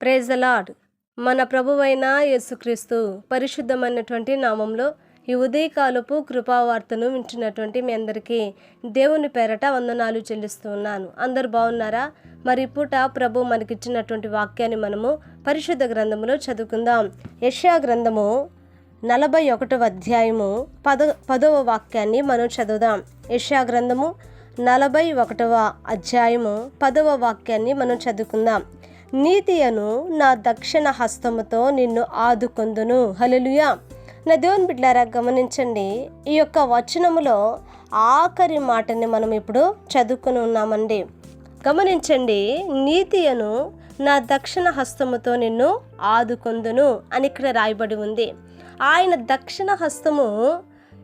Praise the Lord అలాడ్ మన ప్రభువైన యేసుక్రీస్తు పరిశుద్ధమైనటువంటి నామంలో ఈ ఉదయకాలపు కృపావార్తను వింటున్నటువంటి మీ అందరికీ దేవుని పేరట వందనాలు చెల్లిస్తూ ఉన్నాను. అందరు బాగున్నారా? మరి పూట ప్రభు మనకిచ్చినటువంటి వాక్యాన్ని మనము పరిశుద్ధ గ్రంథములో చదువుకుందాం. యష్యా గ్రంథము నలభై ఒకటవ అధ్యాయము పద పదవ వాక్యాన్ని మనం చదువుదాం. యష్యా గ్రంథము నలభై ఒకటవ అధ్యాయము పదవ వాక్యాన్ని మనం చదువుకుందాం. నీతియను నా దక్షిణ హస్తముతో నిన్ను ఆదుకొందును. హలలుయా నా దేవుని బిడ్డారా గమనించండి ఈ యొక్క వచనములో ఆఖరి మాటని మనం ఇప్పుడు చదువుకుని ఉన్నామండి. గమనించండి నీతియను నా దక్షిణ హస్తముతో నిన్ను ఆదుకొందును అని ఇక్కడ రాయబడి ఉంది. ఆయన దక్షిణ హస్తము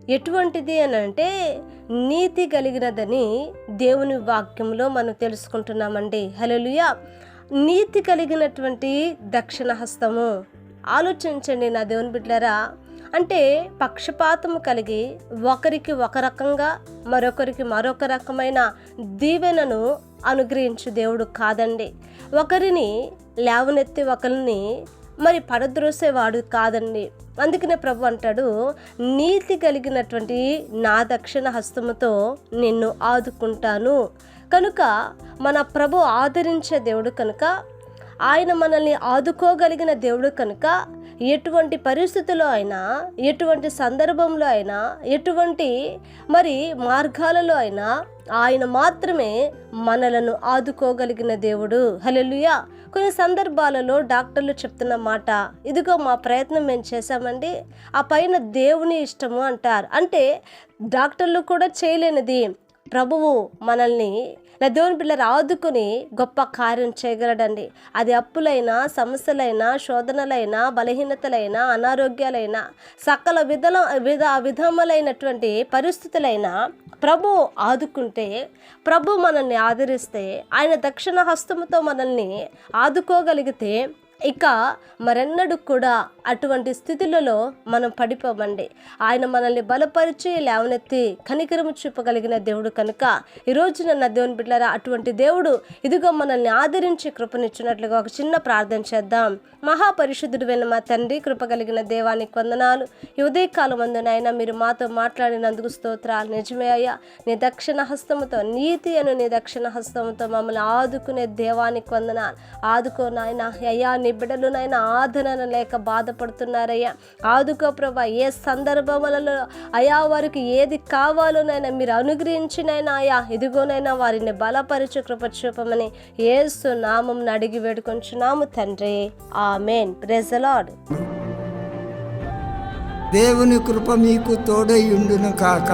ఎటువంటిది అని అంటే నీతి కలిగినదని దేవుని వాక్యంలో మనం తెలుసుకుంటున్నామండి. హలోలుయా నీతి కలిగినటువంటి దక్షిణ హస్తము. ఆలోచించండి నా దేవుని బిడ్డరా అంటే పక్షపాతము కలిగి ఒకరికి ఒక రకంగా మరొకరికి మరొక రకమైన దీవెనను అనుగ్రహించు దేవుడు కాదండి. ఒకరిని లేవనెత్తి ఒకరిని మరి పడద్రోసేవాడు కాదండి. అందుకనే ప్రభు అంటాడు నీతి కలిగినటువంటి నా దక్షిణ హస్తముతో నిన్ను ఆదుకుంటాను. కనుక మన ప్రభు ఆదరించే దేవుడు కనుక ఆయన మనల్ని ఆదుకోగలిగిన దేవుడు కనుక ఎటువంటి పరిస్థితుల్లో అయినా ఎటువంటి సందర్భంలో అయినా ఎటువంటి మరి మార్గాలలో అయినా ఆయన మాత్రమే మనలను ఆదుకోగలిగిన దేవుడు. హలెలుయా కొన్ని సందర్భాలలో డాక్టర్లు చెప్తున్న మాట ఇదిగో మా ప్రయత్నం మేము చేశామండి ఆ పైన దేవుని ఇష్టము అంటారు. అంటే డాక్టర్లు కూడా చేయలేనిది. ప్రభువు మనల్ని నా దేవుని పిల్లలు ఆదుకుని గొప్ప కార్యం చేయగలడండి. అది అప్పులైనా సమస్యలైనా శోధనలైనా బలహీనతలైనా అనారోగ్యాలైనా సకల విధల విధ విధములైనటువంటి పరిస్థితులైనా ప్రభు ఆదుకుంటే ప్రభు మనల్ని ఆదరిస్తే ఆయన దక్షిణ హస్తముతో మనల్ని ఆదుకోగలిగితే ఇక మరెన్నడూ కూడా అటువంటి స్థితులలో మనం పడిపోమండి. ఆయన మనల్ని బలపరిచి లేవనెత్తి కనికరము చూపగలిగిన దేవుడు కనుక ఈ నన్న దేవుని బిడ్డలారా అటువంటి దేవుడు ఇదిగో మనల్ని ఆదరించి కృపనిచ్చినట్లుగా ఒక చిన్న ప్రార్థన చేద్దాం. మహాపరిశుద్ధుడు వెన్న మా తండ్రి కృప కలిగిన దేవానికి వందనాలు. ఈ ఉదయకాలం అందునైనా మీరు మాతో మాట్లాడినందుకు స్తోత్రాలు. నిజమే అయ్యా నీ దక్షిణ హస్తముతో నీతి అను నీ దక్షిణ హస్తముతో మమ్మల్ని ఆదుకునే దేవానికి వందనాలు. ఆదుకో నాయన అయ్యా నీ బిడ్డలు నాయన ఆదరణ లేక బాధపడుతున్నారయ్యా. ఆదుకో ప్రభా ఏ సందర్భములలో అయా వారికి ఏది కావాలోనైనా మీరు అనుగ్రహించినైనా అయా ఇదిగోనైనా వారిని బలపరిచు కృప చూపమని ఏసు నామం అడిగి వేడుకొంచున్నాము తండ్రి. ఆమెన్. ప్రెజలాడ్ దేవుని కృప మీకు తోడై ఉండును కాక.